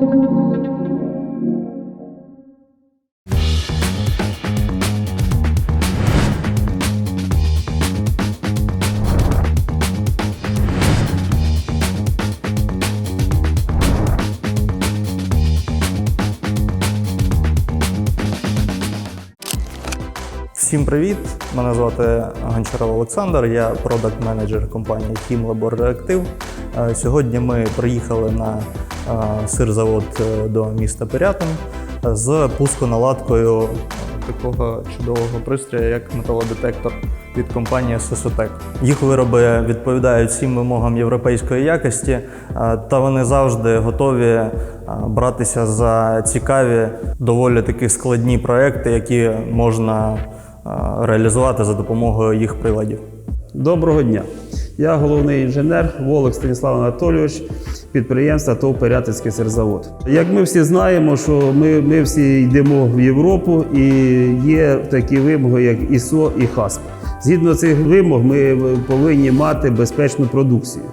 Всім привіт! Мене звати Гончаров Олександр, я продакт-менеджер компанії Team Labor Reactive. Е, Сьогодні ми приїхали на сирзавод е, до міста Пирятин з пусконаладкою такого чудового пристрою, як металодетектор від компанії Sesotec. Їх вироби відповідають всім вимогам європейської якості, е, та вони завжди готові е, братися за цікаві, доволі таки складні проекти, які можна е, реалізувати за допомогою їх приладів. Доброго дня. Я головний інженер Волок Станіслав Анатолійович, підприємства ТОВ Пирятицький сирзавод. Як ми всі знаємо, що ми, ми всі йдемо в Європу і є такі вимоги, як ІСО і ХАСП. Згідно цих вимог, ми повинні мати безпечну продукцію.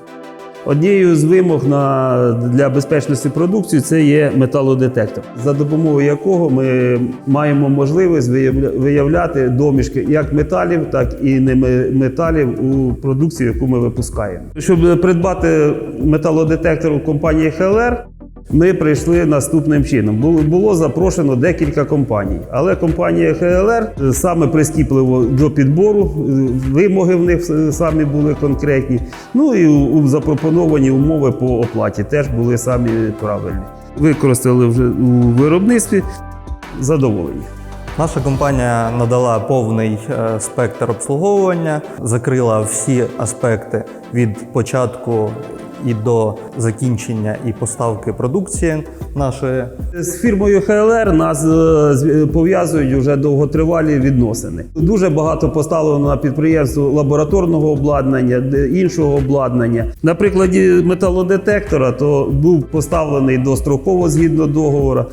Однією з вимог на, для безпечності продукції це є металодетектор, за допомогою якого ми маємо можливість виявля- виявляти домішки як металів, так і не металів у продукції, яку ми випускаємо. Щоб придбати металодетектор у компанії ХЛР, ми прийшли наступним чином. Було, запрошено декілька компаній, але компанія ХЛР саме прискіпливо до підбору, е, вимоги в них е, самі були конкретні. Ну і запропоновані умови по оплаті теж були самі правильні. Використали вже у виробництві задоволені. Наша компанія надала повний е, спектр обслуговування, закрила всі аспекти від початку і до закінчення і поставки продукції нашої. З фірмою ХЛР нас е, з- пов'язують вже довготривалі відносини. Дуже багато поставлено на підприємство лабораторного обладнання, іншого обладнання. На прикладі металодетектора то був поставлений достроково згідно договору.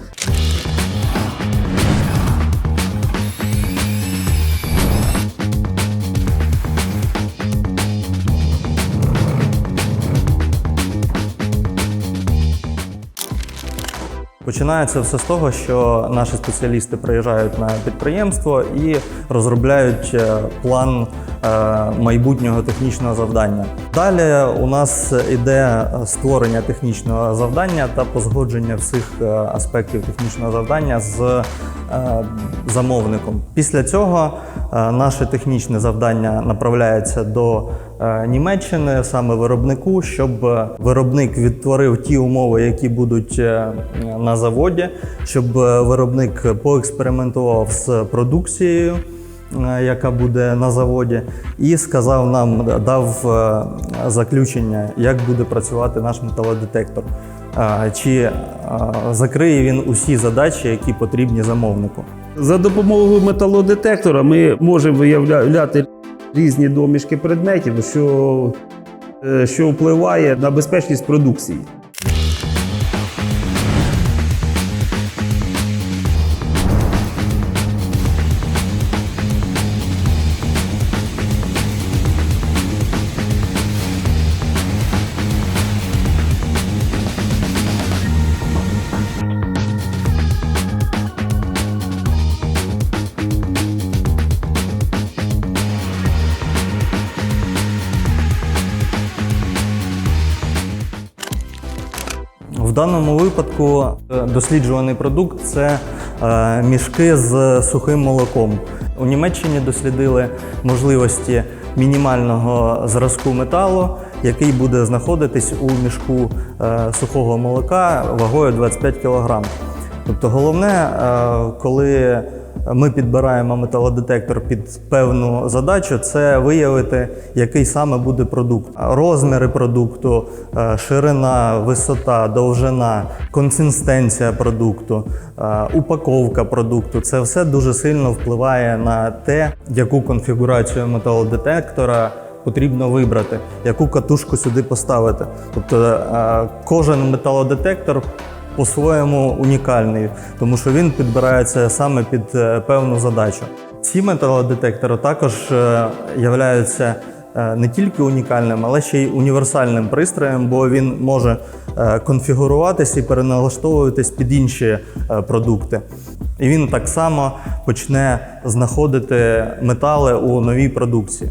Починається все з того, що наші спеціалісти приїжджають на підприємство і розробляють е, план е, майбутнього технічного завдання. Далі у нас іде створення технічного завдання та позгодження всіх е, аспектів технічного завдання з замовником. Після цього наше технічне завдання направляється до е, Німеччини, саме виробнику, щоб е, виробник відтворив ті умови, які будуть е, на заводі, щоб е, виробник поекспериментував з продукцією. е, Яка буде на заводі, і сказав нам, дав е, заключення, як буде працювати наш металодетектор, Е, чи е, закриє він усі задачі, які потрібні замовнику. За допомогою металодетектора ми можемо виявляти різні домішки предметів, що, е, що впливає на безпечність продукції. Даному випадку е, досліджуваний продукт це е, мішки з сухим молоком. У Німеччині дослідили можливості мінімального зразку металу, який буде знаходитись у мішку е, сухого молока вагою 25 кг. Тобто головне, коли ми підбираємо металодетектор під певну задачу, це виявити, який саме буде продукт. Розміри продукту, е, ширина, висота, довжина, консистенція продукту, е, упаковка продукту це все дуже сильно впливає на те, яку конфігурацію металодетектора потрібно вибрати, яку катушку сюди поставити. Тобто е, кожен металодетектор по-своєму унікальний, тому що він підбирається саме під е, певну задачу. Ці металодетектори також е, являються е, не тільки унікальним, але ще й універсальним пристроєм, бо він може конфігуруватись і переналаштовуватись під інші продукти. І він так само почне знаходити метали у новій продукції.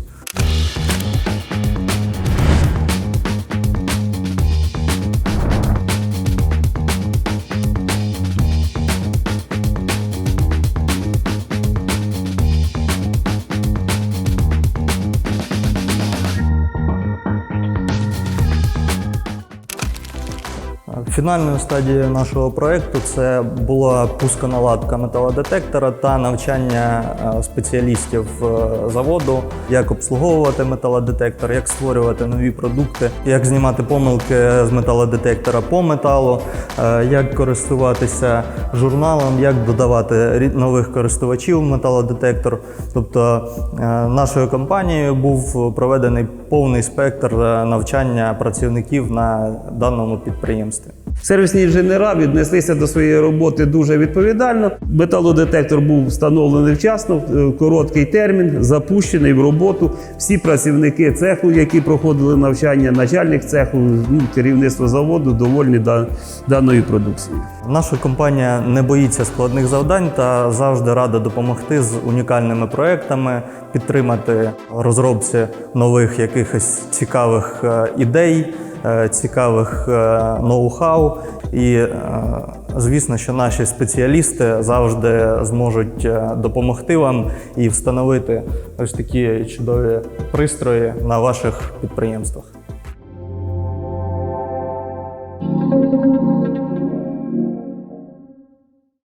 Фінальною стадією нашого проєкту це була пусконаладка металодетектора та навчання е, спеціалістів е, заводу, як обслуговувати металодетектор, як створювати нові продукти, як знімати помилки з металодетектора по металу, е, як користуватися журналом, як додавати нових користувачів в металодетектор. Тобто нашою компанією був проведений повний спектр навчання працівників на даному підприємстві. Сервісні інженера віднеслися до своєї роботи дуже відповідально. Металодетектор був встановлений вчасно, короткий термін, запущений в роботу. Всі працівники цеху, які проходили навчання, начальник цеху, ну, керівництво заводу довольні даною продукцією. Наша компанія не боїться складних завдань та завжди рада допомогти з унікальними проектами, підтримати розробці нових якихось цікавих е, ідей, е, цікавих е, ноу-хау. І, е, звісно, що наші спеціалісти завжди зможуть е, допомогти вам і встановити ось такі чудові пристрої на ваших підприємствах.